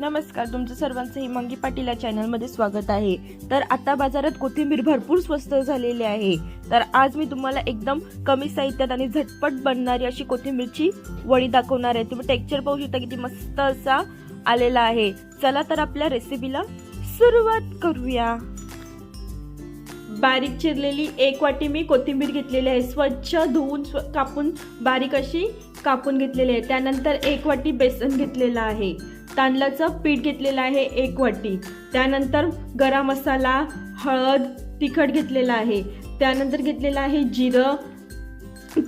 नमस्कार तुमचं सर्वांचं हिमांगी पाटील या चॅनलमध्ये स्वागत आहे. तर आता बाजारात कोथिंबीर भरपूर स्वस्त झालेली आहे. तर आज मी तुम्हाला एकदम कमी साहित्यात आणि झटपट बनणारी अशी कोथिंबीरची वडी दाखवणार आहे. तुम्ही टेक्चर पाहू शकता किती मस्त असा आलेला आहे. चला तर आपल्या रेसिपीला सुरुवात करूया. बारीक चिरलेली एक वाटी मी कोथिंबीर घेतलेली आहे. स्वच्छ धुवून स्व कापून बारीक अशी कापून घेतलेली आहे. त्यानंतर एक वाटी बेसन घेतलेलं आहे. तांदळाचं पीठ घेतलेलं आहे एक वाटी. त्यानंतर गरम मसाला हळद तिखट घेतलेला आहे. त्यानंतर घेतलेलं आहे जिरं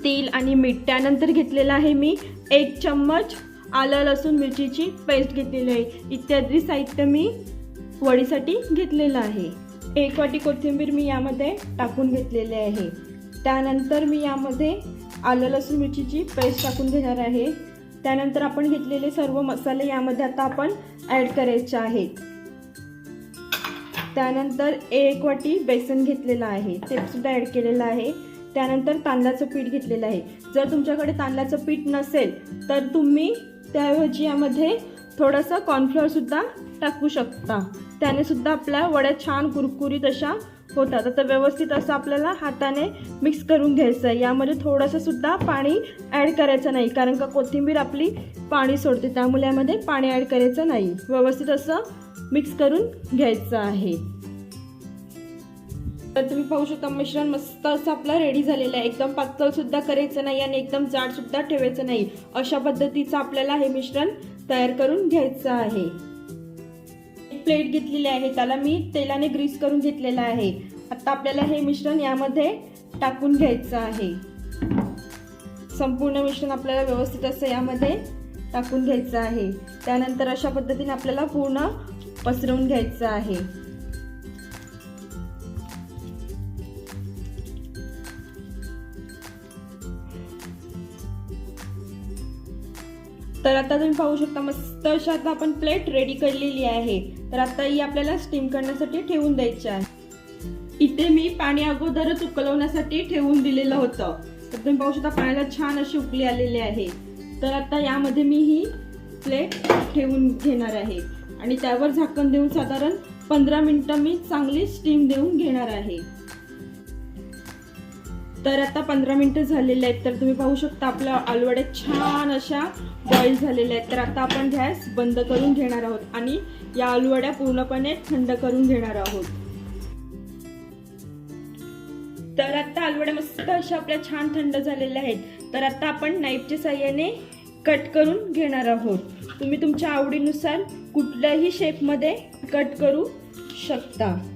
तेल आणि मीठ. त्यानंतर घेतलेलं आहे मी एक चम्मच आलं लसूण मिरचीची पेस्ट घेतलेली आहे. इत्यादी साहित्य मी वडीसाठी घेतलेलं आहे. एक वाटी कोथिंबीर मी यामध्ये टाकून घेतलेले आहे. त्यानंतर मी यामध्ये आलं लसूण मिरचीची पेस्ट टाकून घेणार आहे. त्यानंतर आपण घेतलेले सर्व मसाले यामध्ये आता आपण ॲड करायचे आहेत. त्यानंतर एक वाटी बेसन घेतलेलं आहे. ते सुद्धा ॲड केलेलं आहे. त्यानंतर तांदळाचं पीठ घेतलेलं आहे. जर तुमच्याकडे तांदळाचं पीठ नसेल तर तुम्ही त्याऐवजी यामध्ये थोडंसं कॉर्नफ्लॉवरसुद्धा टाकू शकता. त्याने सुद्धा आपल्या वड्या छान कुरकुरीत अशा होतात आता व्यवस्थित असं आपल्याला हाताने मिक्स करून घ्यायचं आहे. यामध्ये थोडंसं सुद्धा पाणी ॲड करायचं नाही कारण का कोथिंबीर आपली पाणी सोडते त्यामुळे यामध्ये पाणी ॲड करायचं नाही. व्यवस्थित असं मिक्स करून घ्यायचं आहे. तर तुम्ही पाहू शकता मिश्रण मस्त असं आपलं रेडी झालेलं आहे. एकदम पातळ सुद्धा करायचं नाही आणि एकदम जाड सुद्धा ठेवायचं नाही. अशा पद्धतीचं आपल्याला हे मिश्रण तयार करून घ्यायचं आहे. एक प्लेट घेतलेली आहे. त्याला मी तेलाने ग्रीस करून घेतलेलं आहे. आता आपल्याला हे मिश्रण यामध्ये टाकून घ्यायचं आहे. संपूर्ण मिश्रण आपल्याला व्यवस्थित असं यामध्ये टाकून घ्यायचं आहे. त्यानंतर अशा पद्धतीने आपल्याला पूर्ण पसरवून घ्यायचं आहे. तर आता तुम्ही पाहू शकता मस्त अशा आता आपण प्लेट रेडी केलेली आहे. तर आता ही आपल्याला स्टीम करण्यासाठी ठेवून द्यायची आहे. इथे मी पाणी अगोदरच उकलवण्यासाठी ठेवून दिलेलं होतं. तर तुम्ही पाहू शकता पाण्याला छान अशी उकली आलेली आहे. तर आता यामध्ये मी ही प्लेट ठेवून घेणार आहे. आणि त्यावर झाकण देऊन साधारण पंधरा मिनटं मी चांगली स्टीम देऊन घेणार आहे. तर आता पंधरा मिनटं झालेले आहेत तर तुम्ही पाहू शकता आपल्या आलवड्या छान अशा बॉईल झालेल्या आहेत. तर आता आपण गॅस बंद करून घेणार आहोत आणि या आलूवड्या पूर्णपणे थंड करून घेणार आहोत. तर आता आलवड्या मस्त अशा आपल्या छान थंड झालेल्या आहेत. तर आता आपण नाईफच्या साह्याने कट करून घेणार आहोत. तुम्ही तुमच्या आवडीनुसार कुठल्याही शेपमध्ये कट करू शकता.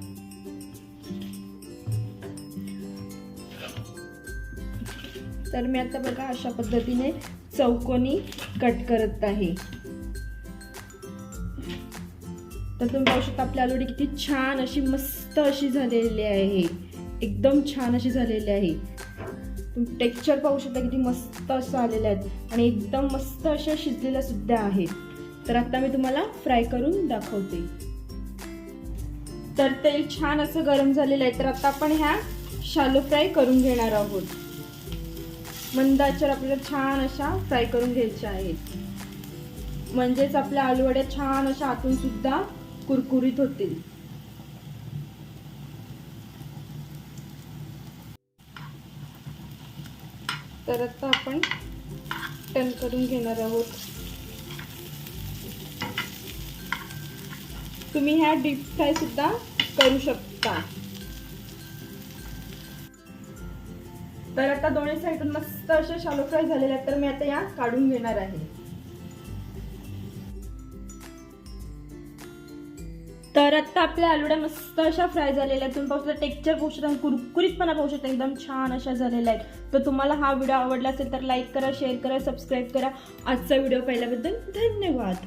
तर मी आता बघा अशा पद्धतीने चौकोनी कट करत आहे. तर तुम्ही पाहू शकता आपली आलूडी किती छान अशी मस्त अशी झालेली आहे. एकदम छान अशी झालेली आहे. तुम्ही टेक्स्चर पाहू शकता किती मस्त असं आलेलं आहेत आणि एकदम मस्त अशा शिजलेल्या सुद्धा आहेत. तर आता मी तुम्हाला फ्राय करून दाखवते. तर तेल छान असं गरम झालेलं आहे. तर आता आपण ह्या शालो फ्राय करून घेणार आहोत. मंद आपल्याला छान अशा फ्राय करून घ्यायच्या आहेत. म्हणजेच आपल्या आलूवड्या छान अशा आतून सुद्धा कुरकुरीत होतील. तर आता आपण टन करून घेणार आहोत. तुम्ही ह्या डीप फ्राय सुद्धा करू शकता. तर आता दोन्ही साईडून मस्त अशा शालो फ्राय झालेले आहेत तर मी आता या काढून घेणार आहे. तर आता आपल्या आलुड्या मस्त अशा फ्राय झालेल्या आहेत. तुम्ही पाहू शकता टेक्स्चर पाहू शकता कुरकुरीतपणा पाहू शकता एकदम छान अशा झालेल्या आहेत. तर तुम्हाला हा व्हिडिओ आवडला असेल तर लाईक करा शेअर करा सबस्क्राईब करा. आजचा व्हिडिओ पाहिल्याबद्दल धन्यवाद.